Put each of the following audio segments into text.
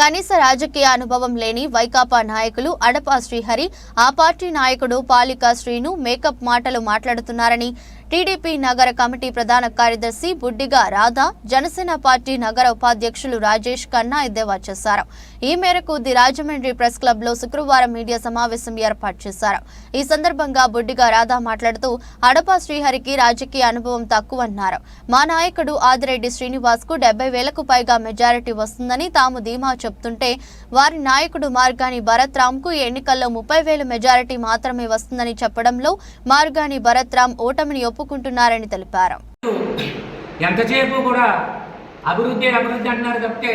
కనీస రాజకీయ అనుభవం లేని వైకాపా నాయకులు అడపా శ్రీహరి ఆ పార్టీ నాయకుడు పాలికా శ్రీను మేకప్ మాటలు మాట్లాడుతున్నారని టీడీపీ నగర కమిటీ ప్రధాన కార్యదర్శి బుడ్డిగా రాధా జనసేన పార్టీ నగర ఉపాధ్యక్షులు రాజేష్ ఖన్నా ఎద్దేవా చేశారు. ఈ మేరకు ది రాజమండ్రి ప్రెస్ క్లబ్లో శుక్రవారం మీడియా సమావేశం ఏర్పాటు చేశారు. ఈ సందర్భంగా బుడ్డిగా రాధా మాట్లాడుతూ అడప శ్రీహరికి రాజకీయ అనుభవం తక్కువన్నారు. మా నాయకుడు ఆదిరెడ్డి శ్రీనివాస్కు డెబ్బై వేలకు పైగా మెజారిటీ వస్తుందని తాము ధీమా చెప్తుంటే వారి నాయకుడు మార్గాని భరత్ రామ్కు ఎన్నికల్లో ముప్పై వేల మెజారిటీ మాత్రమే వస్తుందని చెప్పడంలో మార్గాని భరత్ రామ్ ఓటమిని ఒప్పుకుంటున్నారని తెలిపారు. ఎంతసేపు కూడా అభివృద్ధి అభివృద్ధి అంటున్నారు తప్పితే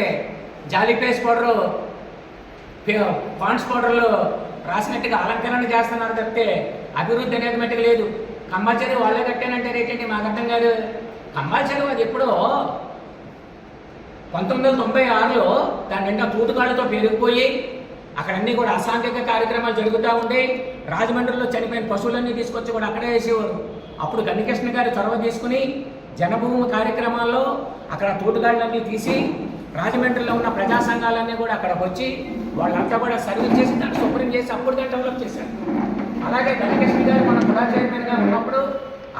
జాలిపేస్ పౌడరు పాండ్స్ పౌడర్లో రాసినట్టుగా అలంకరణ చేస్తున్నారు తప్పితే అభివృద్ధి అనేది మట్టుకు లేదు. కంపల్సరీ వాళ్ళే కట్టానంటే రేటండి మాకు అర్థం కాదు. కంపల్సరీ అది ఎప్పుడో పంతొమ్మిది వందల తొంభై ఆరులో దాని నిండా తూటుకాళ్ళతో పెరిగిపోయి అక్కడన్నీ కూడా అసాంఘిక కార్యక్రమాలు జరుగుతూ ఉండే. రాజమండ్రిలో చనిపోయిన పశువులన్నీ తీసుకొచ్చి కూడా అక్కడే వేసేవారు. అప్పుడు గన్నికృష్ణ గారు చొరవ తీసుకుని జనభూమి కార్యక్రమాల్లో అక్కడ తోటగాళ్ళన్నీ తీసి రాజమండ్రిలో ఉన్న ప్రజా సంఘాలన్నీ కూడా అక్కడికి వచ్చి వాళ్ళంతా కూడా సర్వీస్ చేసి దాన్ని శుభ్రం చేసి అప్పుడు దాన్ని డెవలప్ చేశారు. అలాగే గణకృష్ణ గారు మన కుడా చైర్మన్ గారు ఉన్నప్పుడు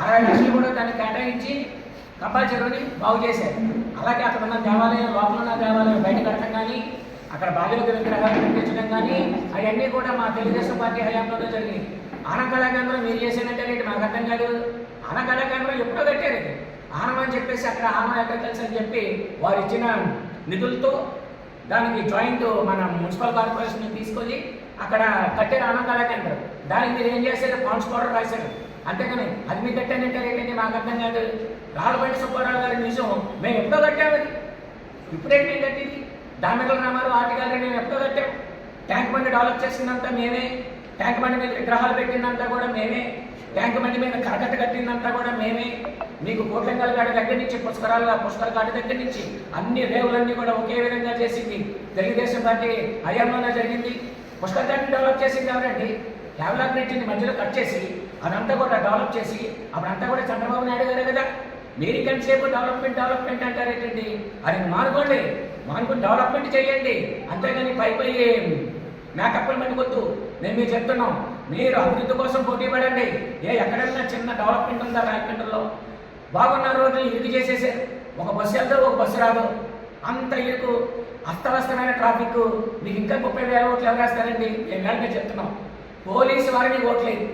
అరవై లక్షలు కూడా దాన్ని కేటాయించి కప్పా చెరువుని బాగు చేశారు. అలాగే అక్కడ ఉన్న దేవాలయం లోపల ఉన్న దేవాలయం బయట కట్టడం కానీ అక్కడ బాలిక విగ్రహాలు కట్టించడం కానీ అవన్నీ కూడా మా తెలుగుదేశం పార్టీ హయాంలోనే జరిగింది ఆనకళా కేంద్రం మీరు చేసేదంటే ఏంటి మాకు అర్థం కాదు. ఆనకళా కేంద్రం ఎప్పుడో కట్టారు ఇది ఆనం అని చెప్పేసి అక్కడ ఆనం అగ్రికల్చర్ అని చెప్పి వారు ఇచ్చిన నిధులతో దానికి జాయింట్ మన మున్సిపల్ కార్పొరేషన్ తీసుకొని అక్కడ కట్టారు ఆనందాల కేంద్రం. దానికి మీరు ఏం చేశారు? పాండ్స్ పౌడర్ రాశారు. అంతేగాని అది మీరు కట్టానంటే ఏంటంటే మాకు అర్థం కాదు. రాళ్ళబండి సుబ్బారావు గారి నిజం. మేము ఎప్పుడో కట్టామని ఇప్పుడేంటి మేము కట్టింది? దామెగల రామారావు ఆర్టి గారిని మేము ఎప్పుడో కట్టాం. ట్యాంక్ బండి డెవలప్ చేసిందంతా మేమే ట్యాంక్ బండి మీద విగ్రహాలు పెట్టిందంతా కూడా మేమే. ట్యాంక్ బండి మీద కరకట్ట కట్టిందంతా కూడా మేమే. మీకు కోట్లంగల్ గాడి దగ్గర నుంచి పుష్కరాల పుష్కర గాడి దగ్గర నుంచి అన్ని రేవులన్నీ కూడా ఒకే విధంగా చేసింది. తెలుగుదేశం పార్టీ హయాంలోనే జరిగింది. పుష్కర గాడిని డెవలప్ చేసింది ఎవరండి? డెవలప్మెంట్ని మధ్యలో కట్ చేసి అదంతా కూడా డెవలప్ చేసి అప్పుడంతా కూడా చంద్రబాబు నాయుడు గారే కదా. మీరు ఇంకంతసేపు డెవలప్మెంట్ డెవలప్మెంట్ అంటారు ఏంటండి? అది మానుకోండి. మానుకుని డెవలప్మెంట్ చేయండి. అంతేగాని పై పై మేకప్పులు మట్టుకొద్దు నేను మీకు చెప్తున్నాం. మీరు అభివృద్ధి కోసం పోటీ పడండి. ఏ ఎక్కడైనా చిన్న డెవలప్మెంట్ ఉందా రాయకుంటలో బాగున్న రోడ్లు ఇరుకు చేసేసారు ఒక బస్సు వెళ్తే ఒక బస్సు రాదు. అంత ఇరుకు అస్తవ్యస్తమైన ట్రాఫిక్ మీకు ఇంకా ముప్పై వేల ఓట్లు ఎవరు వేస్తారండి? మేము వెంటనే చెప్తున్నాం. పోలీసు వారిని ఓట్లేదు.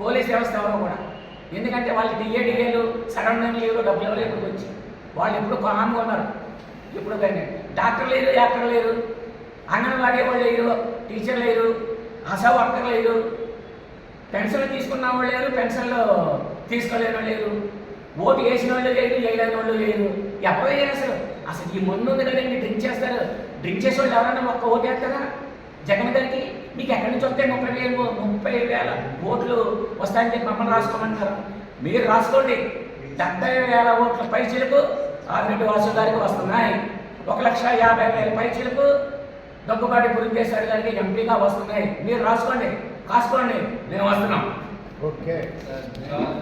పోలీస్ వ్యవస్థ ఎవరో కూడా. ఎందుకంటే వాళ్ళు డిఏ డిఏలు సడన్ లేవు డబ్బులు ఇవ్వలేదు వచ్చి. వాళ్ళు ఎప్పుడు కామ్గా ఉన్నారు. ఇప్పుడు కానీ. డాక్టర్ లేరు యాక్టర్ లేరు. అంగన్వాడీ వాళ్ళు లేరు. టీచర్ లేరు ఆశా వర్కర్ లేరు. పెన్షన్లు తీసుకున్న వాళ్ళు లేరు పెన్షన్లు తీసుకోలేని వాళ్ళు లేరు. ఓటు వేసిన వాళ్ళు లేరు వేయలేని వాళ్ళు లేరు. ఎవరు వేయరు అసలు? అసలు ఈ ముందు ఉంది కదండి డ్రింక్ చేస్తారు. డ్రింక్ చేసే వాళ్ళు ఎవరైనా ఒక్క ఓటు వేస్తారా? జగన్ గారికి మీకు ఎక్కడి నుంచి వస్తే ముప్పై వేలు ముప్పై వేల ఓట్లు వస్తాయని చెప్పి మమ్మల్ని రాసుకోమంటారు? మీరు రాసుకోండి. డెబ్బై వేల ఓట్ల పైచీలకు ఆదిరెడ్డి వాసు గారికి వస్తున్నాయి. ఒక లక్ష యాభై వేల పైచీలకు దగ్గుబాటి పురంధేశ్వరి గారికి ఎంపీగా వస్తున్నాయి. మీరు రాసుకోండి. కాసుకోండి. మేము వస్తున్నాం. ఓకే.